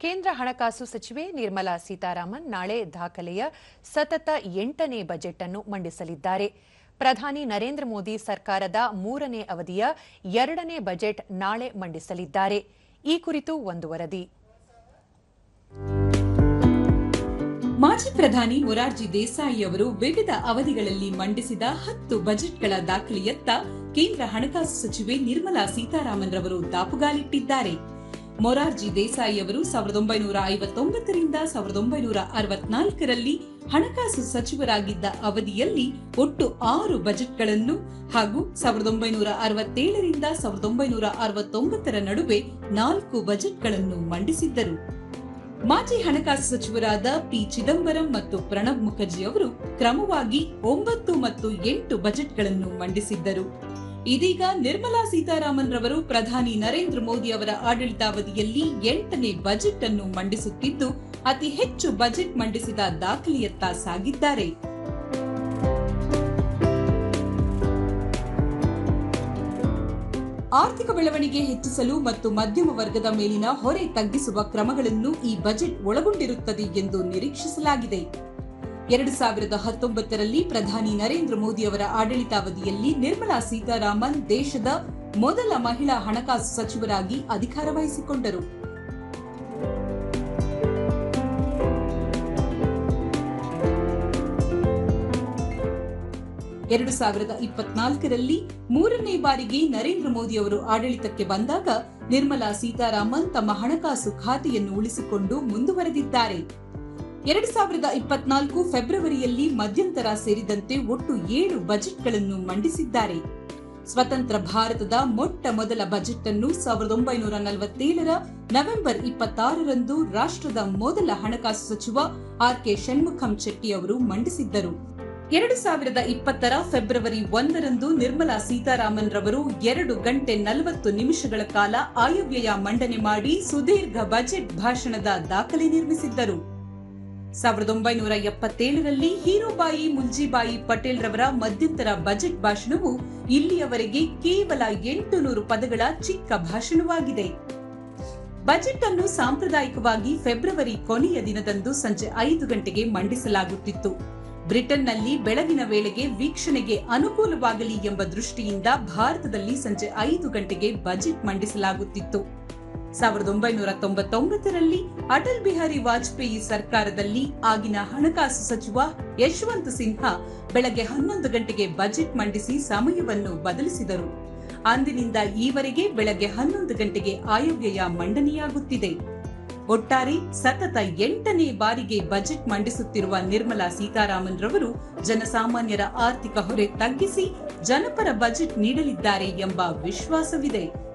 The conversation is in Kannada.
ಕೇಂದ್ರ ಹಣಕಾಸು ಸಚಿವೆ ನಿರ್ಮಲಾ ಸೀತಾರಾಮನ್ ನಾಳೆ ದಾಖಲೆಯ ಸತತ ಎಂಟನೇ ಬಜೆಟ್ ಅನ್ನು ಮಂಡಿಸಲಿದ್ದಾರೆ. ಪ್ರಧಾನಿ ನರೇಂದ್ರ ಮೋದಿ ಸರ್ಕಾರದ ಮೂರನೇ ಅವಧಿಯ ಎರಡನೇ ಬಜೆಟ್ ನಾಳೆ ಮಂಡಿಸಲಿದ್ದಾರೆ. ಈ ಕುರಿತು ಒಂದು ವರದಿ. ಮಾಜಿ ಪ್ರಧಾನಿ ಮೊರಾರ್ಜಿ ದೇಸಾಯಿ ಅವರು ವಿವಿಧ ಅವಧಿಗಳಲ್ಲಿ ಮಂಡಿಸಿದ ಹತ್ತು ಬಜೆಟ್ಗಳ ದಾಖಲೆಯತ್ತ ಕೇಂದ್ರ ಹಣಕಾಸು ಸಚಿವೆ ನಿರ್ಮಲಾ ಸೀತಾರಾಮನ್ ರವರು ದಾಪುಗಾಲಿಟ್ಟಿದ್ದಾರೆ. ಮೊರಾರ್ಜಿ ದೇಸಾಯಿ ಅವರು ಸಾವಿರದ ಒಂಬೈನೂರ ಐವತ್ತೊಂಬತ್ತರಿಂದ ಸಾವಿರದ ಒಂಬೈನೂರ ಅರವತ್ನಾಲ್ಕರಲ್ಲಿ ಹಣಕಾಸು ಸಚಿವರಾಗಿದ್ದ ಅವಧಿಯಲ್ಲಿ ಒಟ್ಟು ಆರು ಬಜೆಟ್ಗಳನ್ನು ಹಾಗೂ ಸಾವಿರದ ಒಂಬೈನೂರ ಅರವತ್ತೇಳರಿಂದ ಸಾವಿರದ ಒಂಬೈನೂರ ಅರವತ್ತೊಂಬತ್ತರ ನಡುವೆ ನಾಲ್ಕು ಬಜೆಟ್ಗಳನ್ನು ಮಂಡಿಸಿದ್ದರು. ಮಾಜಿ ಹಣಕಾಸು ಸಚಿವರಾದ ಪಿ ಚಿದಂಬರಂ ಮತ್ತು ಪ್ರಣಬ್ ಮುಖರ್ಜಿ ಅವರು ಕ್ರಮವಾಗಿ ಒಂಬತ್ತು ಮತ್ತು ಎಂಟು ಬಜೆಟ್ಗಳನ್ನು ಮಂಡಿಸಿದ್ದರು. ಇದೀಗ ನಿರ್ಮಲಾ ಸೀತಾರಾಮನ್ ರವರು ಪ್ರಧಾನಿ ನರೇಂದ್ರ ಮೋದಿ ಅವರ ಆಡಳಿತಾವಧಿಯಲ್ಲಿ ಎಂಟನೇ ಬಜೆಟ್ ಅನ್ನು ಮಂಡಿಸುತ್ತಿದ್ದು, ಅತಿ ಹೆಚ್ಚು ಬಜೆಟ್ ಮಂಡಿಸಿದ ದಾಖಲೆಯತ್ತ ಸಾಗಿದ್ದಾರೆ. ಆರ್ಥಿಕ ಬೆಳವಣಿಗೆ ಹೆಚ್ಚಿಸಲು ಮತ್ತು ಮಧ್ಯಮ ವರ್ಗದ ಮೇಲಿನ ಹೊರೆ ತಗ್ಗಿಸುವ ಕ್ರಮಗಳನ್ನು ಈ ಬಜೆಟ್ ಒಳಗೊಂಡಿರುತ್ತದೆ ಎಂದು ನಿರೀಕ್ಷಿಸಲಾಗಿದೆ. ಎರಡು ಸಾವಿರದ ಹತ್ತೊಂಬತ್ತರಲ್ಲಿ ಪ್ರಧಾನಿ ನರೇಂದ್ರ ಮೋದಿ ಅವರ ಆಡಳಿತಾವಧಿಯಲ್ಲಿ ನಿರ್ಮಲಾ ಸೀತಾರಾಮನ್ ದೇಶದ ಮೊದಲ ಮಹಿಳಾ ಹಣಕಾಸು ಸಚಿವರಾಗಿ ಅಧಿಕಾರ ವಹಿಸಿಕೊಂಡರು. ಎರಡು ಸಾವಿರದ ಇಪ್ಪತ್ನಾಲ್ಕರಲ್ಲಿ ಮೂರನೇ ಬಾರಿಗೆ ನರೇಂದ್ರ ಮೋದಿ ಅವರು ಆಡಳಿತಕ್ಕೆ ಬಂದಾಗ ನಿರ್ಮಲಾ ಸೀತಾರಾಮನ್ ತಮ್ಮ ಹಣಕಾಸು ಖಾತೆಯನ್ನು ಉಳಿಸಿಕೊಂಡು ಮುಂದುವರೆದಿದ್ದಾರೆ. ಎರಡು ಸಾವಿರದ ಇಪ್ಪತ್ನಾಲ್ಕು ಫೆಬ್ರವರಿಯಲ್ಲಿ ಮಧ್ಯಂತರ ಸೇರಿದಂತೆ ಒಟ್ಟು ಏಳು ಬಜೆಟ್ಗಳನ್ನು ಮಂಡಿಸಿದ್ದಾರೆ. ಸ್ವತಂತ್ರ ಭಾರತದ ಮೊಟ್ಟ ಮೊದಲ ಬಜೆಟ್ ಅನ್ನು ಸಾವಿರದ ಒಂಬೈನೂರ ನಲವತ್ತೇಳರ ನವೆಂಬರ್ ಇಪ್ಪತ್ತಾರರಂದು ರಾಷ್ಟ್ರದ ಮೊದಲ ಹಣಕಾಸು ಸಚಿವ ಆರ್ ಕೆ ಷಣ್ಮುಖಂ ಶೆಟ್ಟಿ ಅವರು ಮಂಡಿಸಿದ್ದರು. ಎರಡು ಸಾವಿರದ ಇಪ್ಪತ್ತರ ಫೆಬ್ರವರಿ ಒಂದರಂದು ನಿರ್ಮಲಾ ಸೀತಾರಾಮನ್ ರವರು ಎರಡು ಗಂಟೆ ನಲವತ್ತು ನಿಮಿಷಗಳ ಕಾಲ ಆಯವ್ಯಯ ಮಂಡನೆ ಮಾಡಿ ಸುದೀರ್ಘ ಬಜೆಟ್ ಭಾಷಣದ ದಾಖಲೆ ನಿರ್ಮಿಸಿದ್ದರು. ಸಾವಿರದ ಒಂಬೈನೂರ ಎಪ್ಪತ್ತೇಳರಲ್ಲಿ ಹೀರೋಬಾಯಿ ಮುಲ್ಜಿಬಾಯಿ ಪಟೇಲ್ ರವರ ಮಧ್ಯಂತರ ಬಜೆಟ್ ಭಾಷಣವು ಇಲ್ಲಿಯವರೆಗೆ ಕೇವಲ ಎಂಟು ನೂರು ಪದಗಳ ಚಿಕ್ಕ ಭಾಷಣವಾಗಿದೆ. ಬಜೆಟ್ ಅನ್ನು ಸಾಂಪ್ರದಾಯಿಕವಾಗಿ ಫೆಬ್ರವರಿ ಕೊನೆಯ ದಿನದಂದು ಸಂಜೆ ಐದು ಗಂಟೆಗೆ ಮಂಡಿಸಲಾಗುತ್ತಿತ್ತು. ಬ್ರಿಟನ್ನಲ್ಲಿ ಬೆಳಗಿನ ವೇಳೆಗೆ ವೀಕ್ಷಣೆಗೆ ಅನುಕೂಲವಾಗಲಿ ಎಂಬ ದೃಷ್ಟಿಯಿಂದ ಭಾರತದಲ್ಲಿ ಸಂಜೆ ಐದು ಗಂಟೆಗೆ ಬಜೆಟ್ ಮಂಡಿಸಲಾಗುತ್ತಿತ್ತು. ಸಾವಿರದ ಒಂಬೈನೂರ ತೊಂಬತ್ತೊಂಬತ್ತರಲ್ಲಿ ಅಟಲ್ ಬಿಹಾರಿ ವಾಜಪೇಯಿ ಸರ್ಕಾರದಲ್ಲಿ ಆಗಿನ ಹಣಕಾಸು ಸಚಿವ ಯಶವಂತ್ ಸಿನ್ಹಾ ಬೆಳಗ್ಗೆ ಹನ್ನೊಂದು ಗಂಟೆಗೆ ಬಜೆಟ್ ಮಂಡಿಸಿ ಸಮಯವನ್ನು ಬದಲಿಸಿದರು. ಅಂದಿನಿಂದ ಈವರೆಗೆ ಬೆಳಗ್ಗೆ ಹನ್ನೊಂದು ಗಂಟೆಗೆ ಆಯವ್ಯಯ ಮಂಡನೆಯಾಗುತ್ತಿದೆ. ಒಟ್ಟಾರೆ ಸತತ ಎಂಟನೇ ಬಾರಿಗೆ ಬಜೆಟ್ ಮಂಡಿಸುತ್ತಿರುವ ನಿರ್ಮಲಾ ಸೀತಾರಾಮನ್ ರವರು ಜನಸಾಮಾನ್ಯರ ಆರ್ಥಿಕ ಹೊರೆ ತಗ್ಗಿಸಿ ಜನಪರ ಬಜೆಟ್ ನೀಡಲಿದ್ದಾರೆ ಎಂಬ ವಿಶ್ವಾಸವಿದೆ.